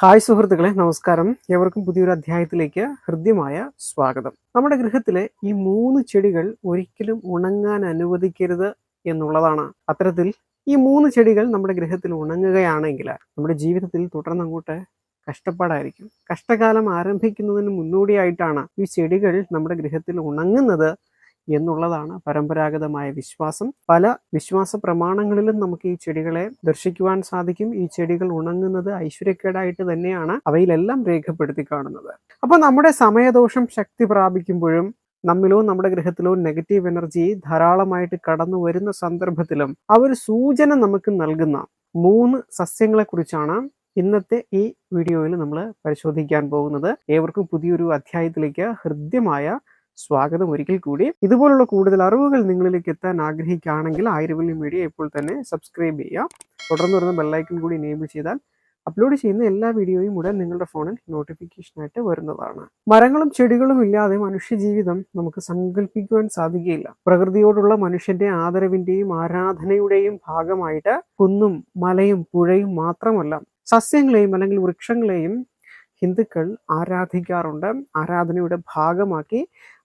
Hi സുഹൃത്തുക്കളെ നമസ്കാരം. എവർക്കും പുതിയൊരു അധ്യായത്തിലേക്ക് ഹൃദ്യമായ സ്വാഗതം. നമ്മുടെ ഗൃഹത്തിലെ ഈ മൂന്ന് ചെടികൾ ഒരിക്കലും ഉണങ്ങാൻ അനുവദിക്കരുത് എന്നുള്ളതാണ്. അത്തരത്തിൽ ഈ മൂന്ന് ചെടികൾ നമ്മുടെ ഗൃഹത്തിൽ ഉണങ്ങുകയാണെങ്കിൽ നമ്മുടെ ജീവിതത്തിൽ തുടർന്നങ്ങോട്ട് കഷ്ടപ്പാടായിരിക്കും. കഷ്ടകാലം ആരംഭിക്കുന്നതിന് മുന്നോടിയായിട്ടാണ് ഈ ചെടികൾ നമ്മുടെ ഗൃഹത്തിൽ ഉണങ്ങുന്നത്. എന്നുള്ളതാണ് പരമ്പരാഗതമായ വിശ്വാസം. പല വിശ്വാസ പ്രമാണങ്ങളിലും നമുക്ക് ഈ ചെടികളെ ദർശിക്കുവാൻ സാധിക്കും. ഈ ചെടികൾ ഉണങ്ങുന്നത് ഐശ്വര്യക്കേടായിട്ട് തന്നെയാണ് അവയിലെല്ലാം രേഖപ്പെടുത്തി കാണുന്നത്. അപ്പൊ നമ്മുടെ സമയദോഷം ശക്തി പ്രാപിക്കുമ്പോഴും നമ്മിലോ നമ്മുടെ ഗ്രഹത്തിലോ നെഗറ്റീവ് എനർജി ധാരാളമായിട്ട് കടന്നു വരുന്ന സന്ദർഭത്തിലും ആ ഒരു സൂചന നമുക്ക് നൽകുന്ന മൂന്ന് സസ്യങ്ങളെ കുറിച്ചാണ് ഇന്നത്തെ ഈ വീഡിയോയിൽ നമ്മൾ പരിശോധിക്കാൻ പോകുന്നത്. ഏവർക്കും പുതിയൊരു അധ്യായത്തിലേക്ക് ഹൃദ്യമായ സ്വാഗതം ഒരിക്കൽ കൂടി. ഇതുപോലുള്ള കൂടുതൽ അറിവുകൾ നിങ്ങളിലേക്ക് എത്താൻ ആഗ്രഹിക്കുകയാണെങ്കിൽ ആയിരവല്ലി മീഡിയ ഇപ്പോൾ തന്നെ സബ്സ്ക്രൈബ് ചെയ്യാം തുടർന്ന് വരുന്ന ബെല്ലൈക്കൺ കൂടി എനേബിൾ ചെയ്താൽ അപ്ലോഡ് ചെയ്യുന്ന എല്ലാ വീഡിയോയും ഉടൻ നിങ്ങളുടെ ഫോണിൽ നോട്ടിഫിക്കേഷനായിട്ട് വരുന്നതാണ്. മരങ്ങളും ചെടികളും ഇല്ലാതെ മനുഷ്യജീവിതം നമുക്ക് സങ്കല്പിക്കുവാൻ സാധിക്കുകയില്ല. പ്രകൃതിയോടുള്ള മനുഷ്യന്റെ ആദരവിന്റെയും ആരാധനയുടെയും ഭാഗമായിട്ട് കുന്നും മലയും പുഴയും മാത്രമല്ല സസ്യങ്ങളെയും അല്ലെങ്കിൽ വൃക്ഷങ്ങളെയും ഹിന്ദുക്കൾ ആരാധിക്കാറുണ്ട്. ആരാധനയുടെ ഭാഗമാക്കി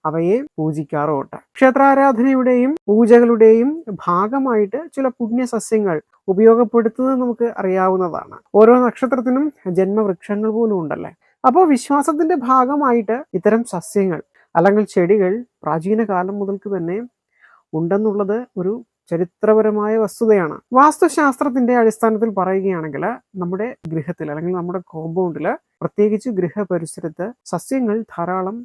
അവയെ പൂജിക്കാറുമുണ്ട്. ക്ഷേത്രാരാധനയുടെയും പൂജകളുടെയും ഭാഗമായിട്ട് ചില പുണ്യ സസ്യങ്ങൾ ഉപയോഗപ്പെടുത്തുന്നത് നമുക്ക് അറിയാവുന്നതാണ്. ഓരോ നക്ഷത്രത്തിനും ജന്മവൃക്ഷങ്ങൾ പോലും ഉണ്ടല്ലേ? അപ്പോൾ വിശ്വാസത്തിന്റെ ഭാഗമായിട്ട് ഇത്തരം സസ്യങ്ങൾ അല്ലെങ്കിൽ ചെടികൾ പ്രാചീന കാലം മുതൽക്ക് തന്നെ ഉണ്ടെന്നുള്ളത് ഒരു ചരിത്രപരമായ വസ്തുതയാണ്. വാസ്തുശാസ്ത്രത്തിന്റെ അടിസ്ഥാനത്തിൽ പറയുകയാണെങ്കിൽ നമ്മുടെ ഗൃഹത്തിൽ അല്ലെങ്കിൽ നമ്മുടെ കോമ്പൗണ്ടിൽ പ്രത്യേകിച്ച് ഗൃഹപരിസരത്ത് സസ്യങ്ങൾ ധാരാളം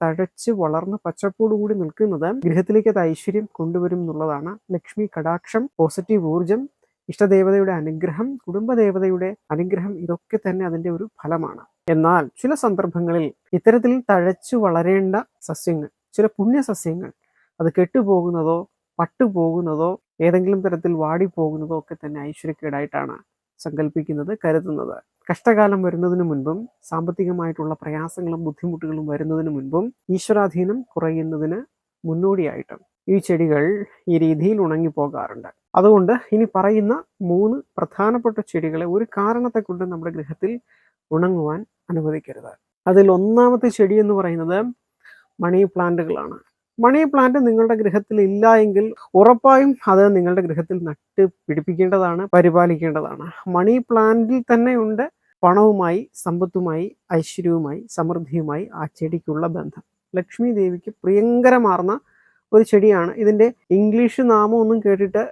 തഴച്ച് വളർന്ന് പച്ചപ്പോടുകൂടി നിൽക്കുന്നത് ഗൃഹത്തിലേക്ക് അത് ഐശ്വര്യം കൊണ്ടുവരും എന്നുള്ളതാണ് ലക്ഷ്മി കടാക്ഷം പോസിറ്റീവ് ഊർജം ഇഷ്ടദേവതയുടെ അനുഗ്രഹം കുടുംബദേവതയുടെ അനുഗ്രഹം ഇതൊക്കെ തന്നെ അതിന്റെ ഒരു ഫലമാണ്. എന്നാൽ ചില സന്ദർഭങ്ങളിൽ ഇത്തരത്തിൽ തഴച്ചു വളരേണ്ട സസ്യങ്ങൾ ചില പുണ്യ സസ്യങ്ങൾ അത് കെട്ടുപോകുന്നതോ പട്ടുപോകുന്നതോ ഏതെങ്കിലും തരത്തിൽ വാടിപ്പോകുന്നതോ ഒക്കെ തന്നെ ഐശ്വര്യക്കേടായിട്ടാണ് സങ്കല്പിക്കുന്നത് കരുതുന്നത്. കഷ്ടകാലം വരുന്നതിന് മുൻപും സാമ്പത്തികമായിട്ടുള്ള പ്രയാസങ്ങളും ബുദ്ധിമുട്ടുകളും വരുന്നതിന് മുൻപും ഈശ്വരാധീനം കുറയുന്നതിന് മുന്നോടിയായിട്ടും ഈ ചെടികൾ ഈ രീതിയിൽ ഉണങ്ങി ഉണങ്ങിപ്പോകാറുണ്ട്. അതുകൊണ്ട് ഇനി പറയുന്ന മൂന്ന് പ്രധാനപ്പെട്ട ചെടികളെ ഒരു കാരണത്തെ കൊണ്ട് നമ്മുടെ ഗൃഹത്തിൽ ഉണങ്ങുവാൻ അനുവദിക്കരുത്. അതിൽ ഒന്നാമത്തെ ചെടി എന്ന് പറയുന്നത് മണി പ്ലാന്റുകളാണ്. മണി പ്ലാന്റ് നിങ്ങളുടെ ഗൃഹത്തിൽ ഇല്ല എങ്കിൽ ഉറപ്പായും അത് നിങ്ങളുടെ ഗൃഹത്തിൽ നട്ട് പിടിപ്പിക്കേണ്ടതാണ് പരിപാലിക്കേണ്ടതാണ്. മണി പ്ലാന്റിൽ തന്നെ ഉണ്ട് പണവുമായി സമ്പത്തുമായി ഐശ്വര്യവുമായി സമൃദ്ധിയുമായി ആ ചെടിക്കുള്ള ബന്ധം. ലക്ഷ്മി ദേവിക്ക് പ്രിയങ്കരമാർന്ന ഒരു ചെടിയാണ്. ഇതിന്റെ ഇംഗ്ലീഷ് നാമം ഒന്നും കേട്ടിട്ട്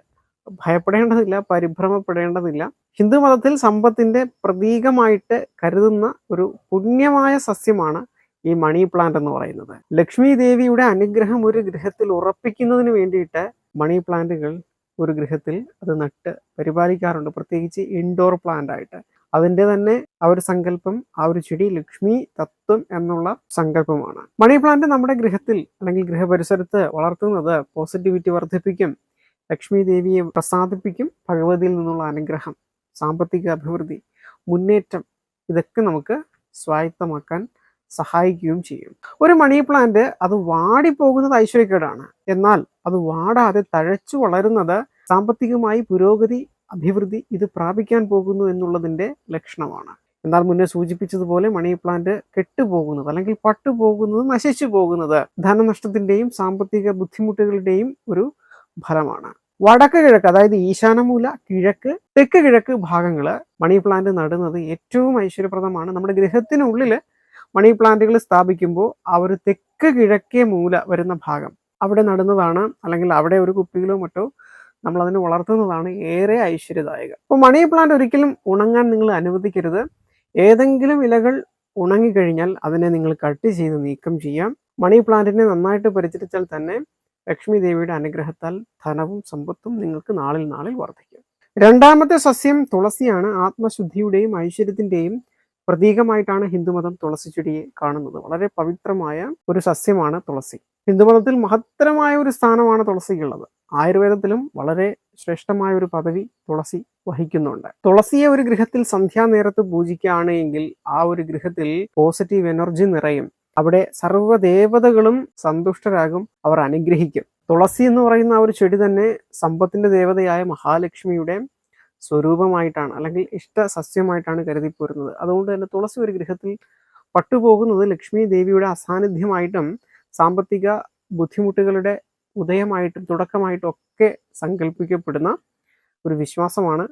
ഭയപ്പെടേണ്ടതില്ല പരിഭ്രമപ്പെടേണ്ടതില്ല. ഹിന്ദു മതത്തിൽ സമ്പത്തിന്റെ പ്രതീകമായിട്ട് കരുതുന്ന ഒരു പുണ്യമായ സസ്യമാണ് ഈ മണി പ്ലാന്റ് എന്ന് പറയുന്നത്. ലക്ഷ്മി ദേവിയുടെ അനുഗ്രഹം ഒരു ഗൃഹത്തിൽ ഉറപ്പിക്കുന്നതിന് വേണ്ടിയിട്ട് മണി പ്ലാന്റുകൾ ഒരു ഗൃഹത്തിൽ അത് നട്ട് പരിപാലിക്കാറുണ്ട്. പ്രത്യേകിച്ച് ഇൻഡോർ പ്ലാന്റ് ആയിട്ട്. അതിന്റെ തന്നെ ആ ഒരു സങ്കല്പം ആ ഒരു ചെടി ലക്ഷ്മി തത്വം എന്നുള്ള സങ്കല്പമാണ്. മണി പ്ലാന്റ് നമ്മുടെ ഗൃഹത്തിൽ അല്ലെങ്കിൽ ഗൃഹപരിസരത്ത് വളർത്തുന്നത് പോസിറ്റിവിറ്റി വർദ്ധിപ്പിക്കും. ലക്ഷ്മി ദേവിയെ പ്രസാദിപ്പിക്കും ഭഗവതിയിൽ നിന്നുള്ള അനുഗ്രഹം സാമ്പത്തിക അഭിവൃദ്ധി മുന്നേറ്റം ഇതൊക്കെ നമുക്ക് സ്വായത്തമാക്കാൻ സഹായിക്കുകയും ചെയ്യും. ഒരു മണി പ്ലാന്റ് അത് വാടിപ്പോകുന്നത് ഐശ്വര്യക്കേടാണ്. എന്നാൽ അത് വാടാതെ തഴച്ചു വളരുന്നത് സാമ്പത്തികമായി പുരോഗതി അഭിവൃദ്ധി ഇത് പ്രാപിക്കാൻ പോകുന്നു എന്നുള്ളതിന്റെ ലക്ഷണമാണ്. എന്നാൽ മുന്നേ സൂചിപ്പിച്ചതുപോലെ മണി പ്ലാന്റ് കെട്ടുപോകുന്നത് അല്ലെങ്കിൽ പട്ടുപോകുന്നത് നശിച്ചു പോകുന്നത് ധനനഷ്ടത്തിന്റെയും സാമ്പത്തിക ബുദ്ധിമുട്ടുകളുടെയും ഒരു ഫലമാണ്. വടക്ക് കിഴക്ക് അതായത് ഈശാനമൂല കിഴക്ക് തെക്ക് കിഴക്ക് ഭാഗങ്ങൾ മണി പ്ലാന്റ് നടുന്നത് ഏറ്റവും ഐശ്വര്യപ്രദമാണ്. നമ്മുടെ ഗൃഹത്തിനുള്ളിൽ മണി പ്ലാന്റുകൾ സ്ഥാപിക്കുമ്പോൾ ഒരു തെക്ക് കിഴക്കേ മൂല വരുന്ന ഭാഗം. അവിടെ നടുന്നതാണ് അല്ലെങ്കിൽ അവിടെ ഒരു കുപ്പിയിലോ മറ്റോ നമ്മൾ അതിനെ വളർത്തുന്നതാണ് ഏറെ ഐശ്വര്യദായകം. അപ്പോൾ മണി പ്ലാന്റ് ഒരിക്കലും ഉണങ്ങാൻ നിങ്ങൾ അനുവദിക്കരുത്. ഏതെങ്കിലും ഇലകൾ ഉണങ്ങിക്കഴിഞ്ഞാൽ അതിനെ നിങ്ങൾ കട്ട് ചെയ്ത് നീക്കം ചെയ്യാം. മണി പ്ലാന്റിനെ നന്നായിട്ട് പരിചരിച്ചാൽ തന്നെ ലക്ഷ്മി ദേവിയുടെ അനുഗ്രഹത്താൽ ധനവും സമ്പത്തും നിങ്ങൾക്ക് നാളിൽ നാളിൽ വർദ്ധിക്കും. രണ്ടാമത്തെ സസ്യം തുളസിയാണ്. ആത്മശുദ്ധിയുടെയും ഐശ്വര്യത്തിന്റെയും പ്രതീകമായിട്ടാണ് ഹിന്ദുമതം തുളസി ചെടിയെ കാണുന്നത്. വളരെ പവിത്രമായ ഒരു സസ്യമാണ് തുളസി. ഹിന്ദുമതത്തിൽ മഹത്തരമായ ഒരു സ്ഥാനമാണ് തുളസിക്കുള്ളത്. ആയുർവേദത്തിലും വളരെ ശ്രേഷ്ഠമായ ഒരു പദവി തുളസി വഹിക്കുന്നുണ്ട്. തുളസിയെ ഒരു ഗൃഹത്തിൽ സന്ധ്യാനേരത്ത് പൂജിക്കുകയാണ് എങ്കിൽ ആ ഒരു ഗൃഹത്തിൽ പോസിറ്റീവ് എനർജി നിറയും. അവിടെ സർവദേവതകളും സന്തുഷ്ടരാകും അവർ അനുഗ്രഹിക്കും. തുളസി എന്ന് പറയുന്ന ആ ഒരു ചെടി തന്നെ സമ്പത്തിന്റെ ദേവതയായ മഹാലക്ഷ്മിയുടെ സ്വരൂപമായിട്ടാണ് അല്ലെങ്കിൽ ഇഷ്ട സസ്യമായിട്ടാണ് കരുതിപ്പോരുന്നത്. അതുകൊണ്ട് തന്നെ തുളസി ഒരു ഗൃഹത്തിൽ പട്ടുപോകുന്നത് ലക്ഷ്മി ദേവിയുടെ അസാന്നിധ്യമായിട്ടും സാമ്പത്തിക ബുദ്ധിമുട്ടുകളുടെ ഉദയമായിട്ടും തുടക്കമായിട്ടും ഒക്കെ സങ്കല്പിക്കപ്പെടുന്ന ഒരു വിശ്വാസമാണ്.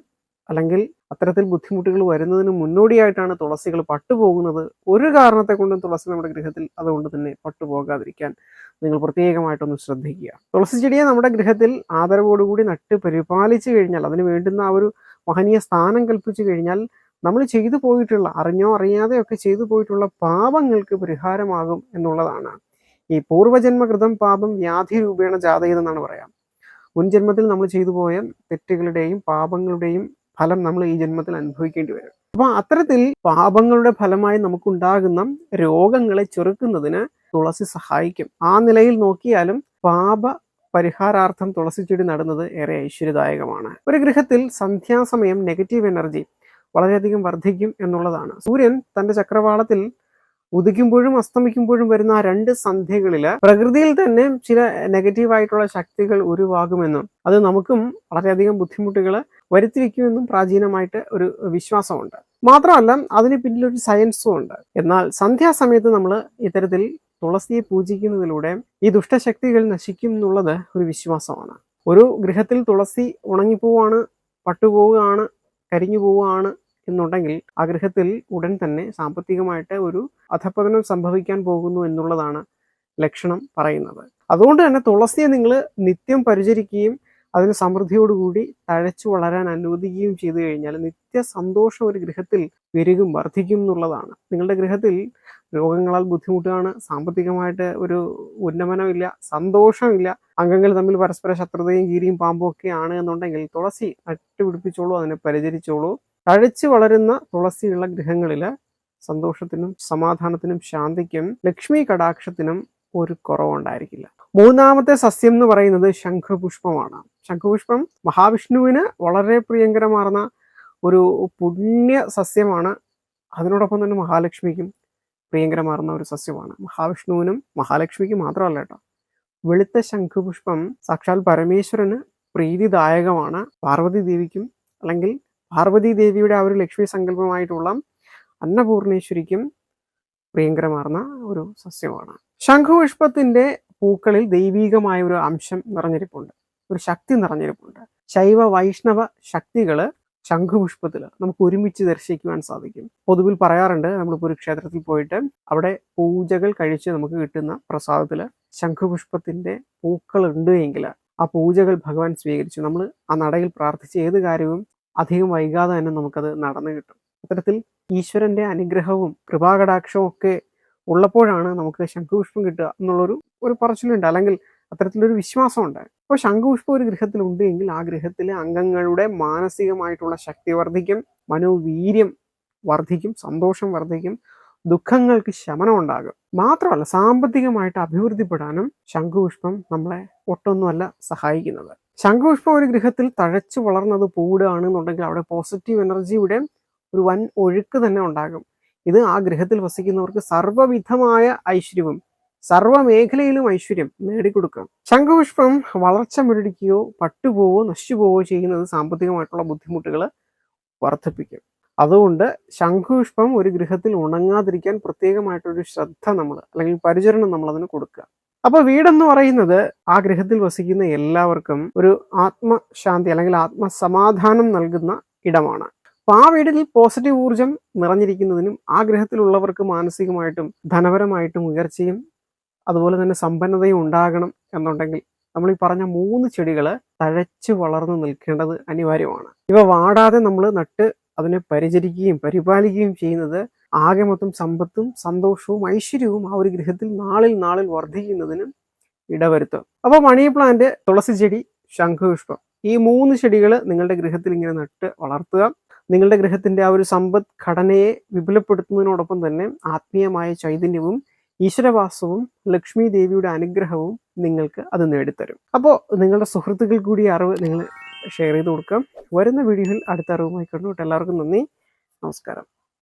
അല്ലെങ്കിൽ അത്തരത്തിൽ ബുദ്ധിമുട്ടുകൾ വരുന്നതിന് മുന്നോടിയായിട്ടാണ് തുളസികൾ പട്ടുപോകുന്നത്. ഒരു കാരണത്തെ കൊണ്ടും തുളസി നമ്മുടെ ഗൃഹത്തിൽ അതുകൊണ്ട് തന്നെ പട്ടുപോകാതിരിക്കാൻ നിങ്ങൾ പ്രത്യേകമായിട്ടൊന്ന് ശ്രദ്ധിക്കുക. തുളസി ചെടിയെ നമ്മുടെ ഗൃഹത്തിൽ ആദരവോടുകൂടി നട്ട് പരിപാലിച്ചു കഴിഞ്ഞാൽ അതിന് വേണ്ടുന്ന ആ ഒരു മഹനീയ സ്ഥാനം കൽപ്പിച്ചു കഴിഞ്ഞാൽ നമ്മൾ ചെയ്തു പോയിട്ടുള്ള അറിഞ്ഞോ അറിയാതെയൊക്കെ ചെയ്തു പോയിട്ടുള്ള പാപങ്ങൾക്ക് പരിഹാരമാകും എന്നുള്ളതാണ്. ഈ പൂർവജന്മകൃതം പാപം വ്യാധി രൂപേണ ജാതകതെന്നാണ് പറയാം. മുൻ ജന്മത്തിൽ നമ്മൾ ചെയ്തു പോയ തെറ്റുകളുടെയും പാപങ്ങളുടെയും ഫലം നമ്മൾ ഈ ജന്മത്തിൽ അനുഭവിക്കേണ്ടി വരും. അപ്പൊ അത്തരത്തിൽ പാപങ്ങളുടെ ഫലമായി നമുക്കുണ്ടാകുന്ന രോഗങ്ങളെ ചെറുക്കുന്നതിന് തുളസി സഹായിക്കും. ആ നിലയിൽ നോക്കിയാലും പാപ പരിഹാരാർത്ഥം തുളസി ചെടി നടുന്നത് ഏറെ ഐശ്വര്യദായകമാണ്. ഒരു ഗൃഹത്തിൽ സന്ധ്യാസമയം നെഗറ്റീവ് എനർജി വളരെയധികം വർദ്ധിക്കും എന്നുള്ളതാണ്. സൂര്യൻ തന്റെ ചക്രവാളത്തിൽ ഉദിക്കുമ്പോഴും അസ്തമിക്കുമ്പോഴും വരുന്ന ആ രണ്ട് സന്ധ്യകളിൽ പ്രകൃതിയിൽ തന്നെ ചില നെഗറ്റീവായിട്ടുള്ള ശക്തികൾ ഉരുവാകുമെന്നും അത് നമുക്കും വളരെയധികം ബുദ്ധിമുട്ടുകൾ വരുത്തി വെക്കുമെന്നും പ്രാചീനമായിട്ട് ഒരു വിശ്വാസമുണ്ട്. മാത്രമല്ല അതിന് പിന്നിലൊരു സയൻസും ഉണ്ട്. എന്നാൽ സന്ധ്യാസമയത്ത് നമ്മൾ ഇത്തരത്തിൽ തുളസിയെ പൂജിക്കുന്നതിലൂടെ ഈ ദുഷ്ടശക്തികൾ നശിക്കും എന്നുള്ളത് ഒരു വിശ്വാസമാണ്. ഒരു ഗൃഹത്തിൽ തുളസി ഉണങ്ങിപ്പോവാണ് പട്ടുപോവുകയാണ് കരിഞ്ഞു പോവുകയാണ് എന്നുണ്ടെങ്കിൽ ആ ഗൃഹത്തിൽ ഉടൻ തന്നെ സാമ്പത്തികമായിട്ട് ഒരു അധപതനം സംഭവിക്കാൻ പോകുന്നു എന്നുള്ളതാണ് ലക്ഷണം പറയുന്നത്. അതുകൊണ്ട് തന്നെ തുളസിയെ നിങ്ങൾ നിത്യം പരിചരിക്കുകയും അതിന് സമൃദ്ധിയോടുകൂടി തഴച്ചു വളരാൻ അനുവദിക്കുകയും ചെയ്തു കഴിഞ്ഞാൽ നിത്യ സന്തോഷം ഒരു ഗൃഹത്തിൽ പെരുകും വർദ്ധിക്കും എന്നുള്ളതാണ്. നിങ്ങളുടെ ഗൃഹത്തിൽ രോഗങ്ങളാൽ ബുദ്ധിമുട്ടാണ് സാമ്പത്തികമായിട്ട് ഒരു ഉന്നമനമില്ല സന്തോഷമില്ല അംഗങ്ങൾ തമ്മിൽ പരസ്പര ശത്രുതയും കീരിയും പാമ്പും ആണ് എന്നുണ്ടെങ്കിൽ തുളസി നട്ടുപിടിപ്പിച്ചോളൂ അതിനെ പരിചരിച്ചോളൂ. തഴച്ചു വളരുന്ന തുളസിയുള്ള ഗൃഹങ്ങളിൽ സന്തോഷത്തിനും സമാധാനത്തിനും ശാന്തിക്കും ലക്ഷ്മി കടാക്ഷത്തിനും ഒരു കുറവുണ്ടായിരിക്കില്ല. മൂന്നാമത്തെ സസ്യം എന്ന് പറയുന്നത് ശംഖുപുഷ്പമാണ്. ശംഖുപുഷ്പം മഹാവിഷ്ണുവിന് വളരെ പ്രിയങ്കരമാർന്ന ഒരു പുണ്യ സസ്യമാണ്. അതിനോടൊപ്പം തന്നെ മഹാലക്ഷ്മിക്കും പ്രിയങ്കരമാർന്ന ഒരു സസ്യമാണ്. മഹാവിഷ്ണുവിനും മഹാലക്ഷ്മിക്കും മാത്രമല്ല കേട്ടോ. വെളുത്ത ശംഖുപുഷ്പം സാക്ഷാൽ പരമേശ്വരന് പ്രീതിദായകമാണ്. പാർവതി ദേവിക്കും അല്ലെങ്കിൽ പാർവതി ദേവിയുടെ ആ ഒരു ലക്ഷ്മി സങ്കല്പമായിട്ടുള്ള അന്നപൂർണേശ്വരിക്കും പ്രിയങ്കരമാർന്ന ഒരു സസ്യമാണ്. ശംഖുപുഷ്പത്തിന്റെ പൂക്കളിൽ ദൈവീകമായ ഒരു അംശം നിറഞ്ഞിരിപ്പുണ്ട്. ഒരു ശക്തി നിറഞ്ഞിരിപ്പുണ്ട്. ശൈവ വൈഷ്ണവ ശക്തികൾ ശംഖുപുഷ്പത്തിൽ നമുക്ക് ഒരുമിച്ച് ദർശിക്കുവാൻ സാധിക്കും. പൊതുവിൽ പറയാറുണ്ട് നമ്മളിപ്പോൾ ഒരു ക്ഷേത്രത്തിൽ പോയിട്ട് അവിടെ പൂജകൾ കഴിച്ച് നമുക്ക് കിട്ടുന്ന പ്രസാദത്തിൽ ശംഖുപുഷ്പത്തിന്റെ പൂക്കൾ ഉണ്ട് എങ്കിൽ ആ പൂജകൾ ഭഗവാൻ സ്വീകരിച്ചു. നമ്മൾ ആ നടയിൽ പ്രാർത്ഥിച്ച ഏത് കാര്യവും അധികം വൈകാതെ തന്നെ നമുക്കത് നടന്നു കിട്ടും. അത്തരത്തിൽ ഈശ്വരന്റെ അനുഗ്രഹവും കൃപാകടാക്ഷവും ഒക്കെ ഉള്ളപ്പോഴാണ് നമുക്ക് ശംഖുപുഷ്പം കിട്ടുക എന്നുള്ളൊരു ഒരു പറച്ചിലുണ്ട്. അല്ലെങ്കിൽ അത്തരത്തിലൊരു വിശ്വാസമുണ്ട്. അപ്പോൾ ശംഖുപുഷ്പം ഒരു ഗൃഹത്തിൽ എങ്കിൽ ആ ഗൃഹത്തിലെ അംഗങ്ങളുടെ മാനസികമായിട്ടുള്ള ശക്തി വർദ്ധിക്കും മനോവീര്യം വർദ്ധിക്കും സന്തോഷം വർദ്ധിക്കും ദുഃഖങ്ങൾക്ക് ശമനം ഉണ്ടാകും മാത്രമല്ല സാമ്പത്തികമായിട്ട് അഭിവൃദ്ധിപ്പെടാനും ശംഖുപുഷ്പം നമ്മളെ ഒട്ടൊന്നുമല്ല സഹായിക്കുന്നത്. ശംഖുപുഷ്പം ഒരു ഗൃഹത്തിൽ തഴച്ചു വളർന്നത് പൂടുകയാണെന്നുണ്ടെങ്കിൽ അവിടെ പോസിറ്റീവ് എനർജിയുടെ ഒരു വൻ ഒഴുക്ക് തന്നെ ഉണ്ടാകും. ഇത് ആ ഗൃഹത്തിൽ വസിക്കുന്നവർക്ക് സർവവിധമായ ഐശ്വര്യവും സർവ മേഖലയിലും ഐശ്വര്യം നേടിക്കൊടുക്കാം. ശംഖുപുഷ്പം വളർച്ച മുരടിക്കുകയോ പട്ടുപോവോ നശിച്ചുപോവോ ചെയ്യുന്നത് സാമ്പത്തികമായിട്ടുള്ള ബുദ്ധിമുട്ടുകൾ വർദ്ധിപ്പിക്കും. അതുകൊണ്ട് ശംഖുപുഷ്പം ഒരു ഗൃഹത്തിൽ ഉണങ്ങാതിരിക്കാൻ പ്രത്യേകമായിട്ടൊരു ശ്രദ്ധ നമ്മൾ അല്ലെങ്കിൽ പരിചരണം നമ്മൾ അതിന് കൊടുക്കുക. അപ്പൊ വീടെന്ന് പറയുന്നത് ആ ഗൃഹത്തിൽ വസിക്കുന്ന എല്ലാവർക്കും ഒരു ആത്മശാന്തി അല്ലെങ്കിൽ ആത്മസമാധാനം നൽകുന്ന ഇടമാണ്. അപ്പൊ ആ വീടിൽ പോസിറ്റീവ് ഊർജം നിറഞ്ഞിരിക്കുന്നതിനും ആ ഗ്രഹത്തിലുള്ളവർക്ക് മാനസികമായിട്ടും ധനപരമായിട്ടും ഉയർച്ചയും അതുപോലെ തന്നെ സമ്പന്നതയും ഉണ്ടാകണം എന്നുണ്ടെങ്കിൽ നമ്മൾ ഈ പറഞ്ഞ മൂന്ന് ചെടികൾ തഴച്ചു വളർന്നു നിൽക്കേണ്ടത് അനിവാര്യമാണ്. ഇവ വാടാതെ നമ്മൾ നട്ട് അതിനെ പരിചരിക്കുകയും പരിപാലിക്കുകയും ചെയ്യുന്നത് ആകെ മൊത്തം സമ്പത്തും സന്തോഷവും ഐശ്വര്യവും ആ ഒരു ഗൃഹത്തിൽ നാളിൽ നാളിൽ വർദ്ധിക്കുന്നതിനും ഇടവരുത്തും. അപ്പോൾ മണി പ്ലാന്റ് തുളസി ചെടി ശംഖുപുഷ്പം. ഈ മൂന്ന് ചെടികൾ നിങ്ങളുടെ ഗൃഹത്തിൽ ഇങ്ങനെ നട്ട് വളർത്തുക. നിങ്ങളുടെ ഗൃഹത്തിന്റെ ആ ഒരു സമ്പദ് ഘടനയെ വിപുലപ്പെടുത്തുന്നതിനോടൊപ്പം തന്നെ ആത്മീയമായ ചൈതന്യവും ഈശ്വരവാസവും ലക്ഷ്മി ദേവിയുടെ അനുഗ്രഹവും നിങ്ങൾക്ക് അത് നേടിത്തരും. അപ്പോൾ നിങ്ങളുടെ സുഹൃത്തുക്കൾ കൂടി അറിവ് നിങ്ങൾ ഷെയർ ചെയ്ത് കൊടുക്കാം. വരുന്ന വീഡിയോയിൽ അടുത്ത അറിവുമായി കണ്ടുകൊണ്ട് എല്ലാവർക്കും നന്ദി. നമസ്കാരം.